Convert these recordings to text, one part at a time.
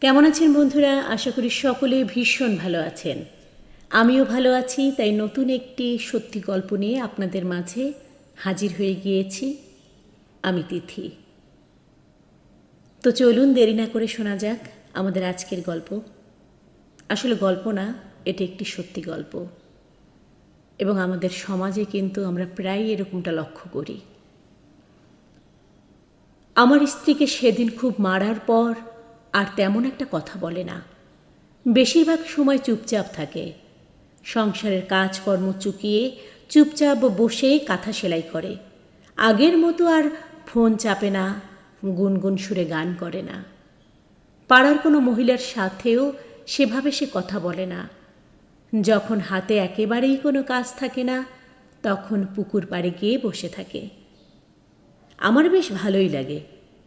কেমন আছেন বন্ধুরা? আশা করি সকলে ভীষণ ভালো আছেন। আমিও ভালো আছি, তাই নতুন একটি সত্যি গল্প নিয়ে আপনাদের মাঝে হাজির হয়ে গিয়েছি। আমি তিথি। তো চলুন, দেরি না করে শোনা যাক আমাদের আজকের গল্প। আসলে গল্প না, এটি একটি সত্যি গল্প। এবং আমাদের সমাজে কিন্তু আমরা প্রায় এরকমটা লক্ষ্য করি। আমার স্ত্রীকে সেদিন খুব মারার পর আর তেমন একটা কথা বলে না। বেশিরভাগ সময় চুপচাপ থাকে। সংসারের কাজকর্ম চুকিয়ে চুপচাপ বসে কাঁথা সেলাই করে। আগের মতো আর ফোন চাপে না, গুনগুন সুরে গান করে না। পাড়ার কোনো মহিলার সাথেও সেভাবে সে কথা বলে না। যখন হাতে একেবারেই কোনো কাজ থাকে না, তখন পুকুর পাড়ে গিয়ে বসে থাকে। আমার বেশ ভালোই লাগে।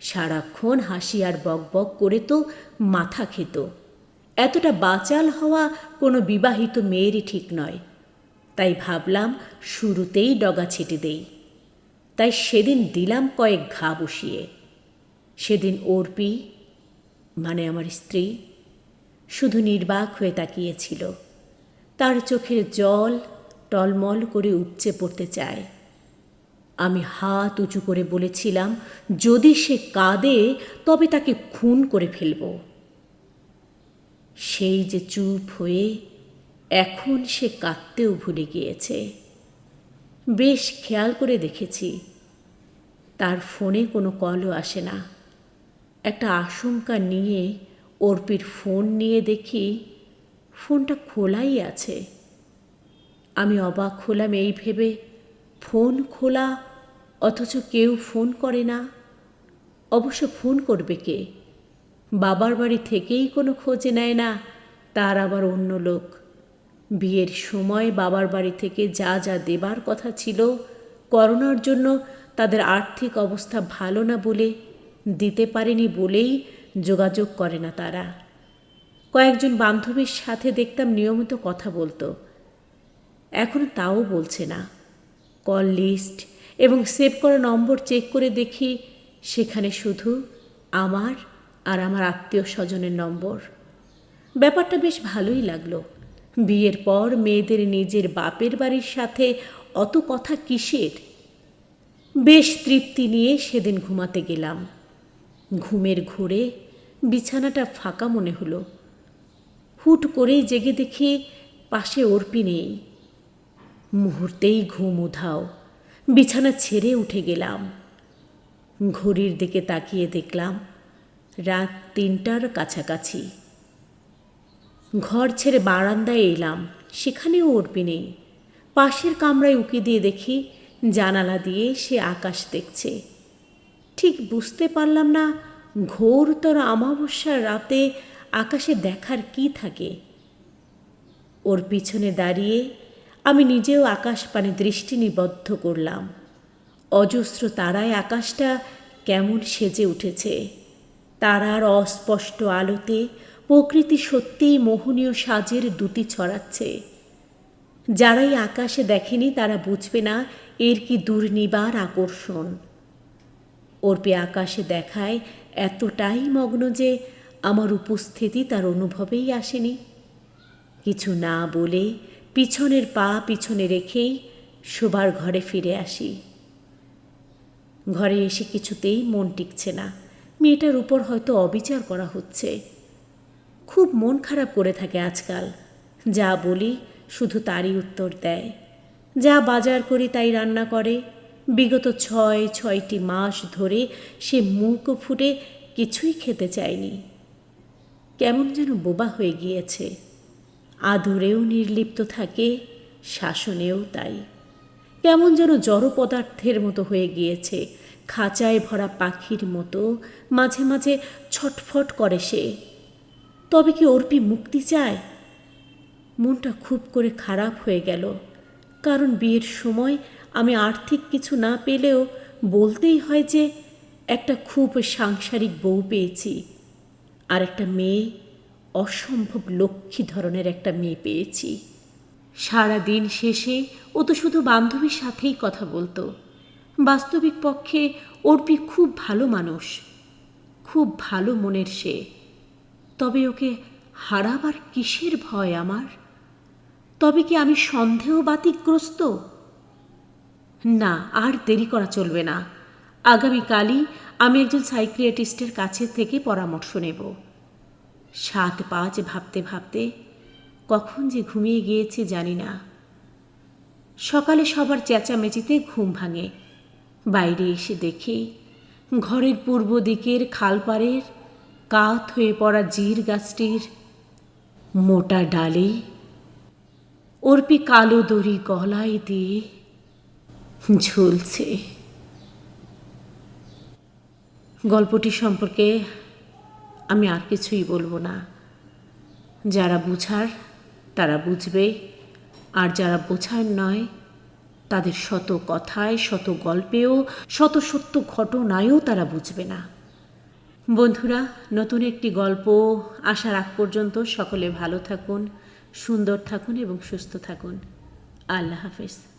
সারাক্ষণ হাসি আর বক বক করে তো মাথা খেত। এতটা বাচাল হওয়া কোনো বিবাহিত মেয়েরই ঠিক নয়। তাই ভাবলাম শুরুতেই ডগা ছেটে দেই। তাই সেদিন দিলাম কয়েক ঘা বসিয়ে। সেদিন অর্পি মানে আমার স্ত্রী, শুধু নির্বাক হয়ে তাকিয়েছিল। তার চোখের জল টলমল করে উপচে পড়তে চায়। আমি হাত উঁচু করে বলেছিলাম, যদি সে কাঁদে, তবে তাকে খুন করে ফেলব। সেই যে চুপ হয়ে এখন সে কাঁদতেও ভুলে গিয়েছে। বেশ খেয়াল করে দেখেছি, তার ফোনে কোনো কলও আসে না। একটা আশঙ্কা নিয়ে অর্পির ফোন নিয়ে দেখি ফোনটা খোলাই আছে। আমি অবাক হলাম এই ভেবে। ফোন খোলা, অথচ কেউ ফোন করে না। অবশ্য ফোন করবে কে? বাবার বাড়ি থেকেই কোনো খোঁজে নেয় না, তার আবার অন্য লোক। বিয়ের সময় বাবার বাড়ি থেকে যা যা দেবার কথা ছিল, করোনার জন্য তাদের আর্থিক অবস্থা ভালো না বলে, দিতে পারেনি বলেই যোগাযোগ করে না তারা। কয়েকজন বান্ধবীর সাথে দেখতাম নিয়মিত কথা বলতো। এখন তাও বলছে না। কল লিস্ট এবং সেভ করা নম্বর চেক করে দেখি সেখানে শুধু আমার আর আমার আত্মীয় স্বজনের নম্বর। ব্যাপারটা বেশ ভালোই লাগল। বিয়ের পর মেয়েদের নিজের বাপের বাড়ির সাথে অত কথা কিসের? বেশ তৃপ্তি নিয়ে সেদিন ঘুমাতে গেলাম। ঘুমের ঘোরে বিছানাটা ফাঁকা মনে হলো। হুট করেই জেগে দেখি পাশে অর্পি নেই। মুহূর্তেই ঘুম উধাও। বিছানা ছেড়ে উঠে গেলাম। ঘড়ির দিকে তাকিয়ে দেখলাম রাত তিনটার কাছাকাছি। ঘর ছেড়ে বারান্দায় এলাম, সেখানেও উঠবি নেই। পাশের কামরায় উকি দিয়ে দেখি জানালা দিয়ে সে আকাশ দেখছে। ঠিক বুঝতে পারলাম না ঘোরতর অমাবস্যার রাতে আকাশে দেখার কি থাকে। ওর পিছনে দাঁড়িয়ে আমি নিজেও আকাশ পানে দৃষ্টি নিবদ্ধ করলাম। অজস্র তারায় আকাশটা কেমন সেজে উঠেছে। তারার অস্পষ্ট আলোতে প্রকৃতি সত্যিই মোহনীয় সাজের দুটি ছড়াচ্ছে। যারাই আকাশে দেখেনি তারা বুঝবে না এর কি দুর্নিবার আকর্ষণ। অর্পে আকাশে দেখায় এতটাই মগ্ন যে আমার উপস্থিতি তার অনুভবেই আসেনি। কিছু না বলে পিছনের পা পিছনে রেখেই শোবার ঘরে ফিরে আসি। ঘরে এসে কিছুতেই মন টিকছে না। মেয়েটার উপর হয়তো অবিচার করা হচ্ছে। খুব মন খারাপ করে থাকে আজকাল। যা বলি শুধু তারই উত্তর দেয়। যা বাজার করি তাই রান্না করে। বিগত ছয়, ছয়টি মাস ধরে সে মুখ ফুটে কিছুই খেতে চায়নি। কেমন যেন বোবা হয়ে গিয়েছে। আদরেও নির্লিপ্ত থাকে, শাসনেও তাই। কেমন যেন জড় পদার্থের মতো হয়ে গিয়েছে, খাঁচায় ভরা পাখির মতো, মাঝে মাঝে ছটফট করে সে। তবে কি অর্পি মুক্তি চায়? মনটা খুব করে খারাপ হয়ে গেল, কারণ বিয়ের সময় আমি আর্থিক কিছু না পেলেও বলতেই হয় যে, একটা খুব সাংসারিক বউ পেয়েছি আর একটা মেয়ে অসম্ভব লক্ষ্মী ধরনের একটা মেয়ে পেয়েছি। সারা দিন শেষে ও তো শুধু বান্ধবীর সাথেই কথা বলতো। বাস্তবিক পক্ষে অর্পি খুব ভালো মানুষ, খুব ভালো মনের সে। তবে ওকে হারাবার কিসের ভয় আমার? তবে কি আমি সন্দেহ বাতিকগ্রস্ত না, আর দেরি করা চলবে না। আগামীকালই আমি একজন সাইক্রিয়াটিস্টের কাছে থেকে পরামর্শ নেব। সাত পাঁচ ভাবতে ভাবতে, কখন যে ঘুমিয়ে গিয়েছি জানি না। সকালে সবার চেঁচামেচিতে ঘুম ভাঙে। বাইরে এসে দেখি ঘরের পূর্ব দিকের খালপাড়ের কাত হয়ে পড়া জির গাছটির মোটা ডালে অর্পি কালো দড়ি গলায় দিয়ে ঝুলছে। গল্পটি সম্পর্কে আমি আর কিছুই বলব না। যারা বুঝার, তারা বুঝবে। আর যারা বোঝার নয়, তাদের শত কথায়, শত গল্পেও, শত সত্য ঘটনায়ও তারা বুঝবে না। বন্ধুরা, নতুন একটি গল্প আসার আগ পর্যন্ত সকলে ভালো থাকুন, সুন্দর থাকুন এবং সুস্থ থাকুন। আল্লাহ হাফেজ।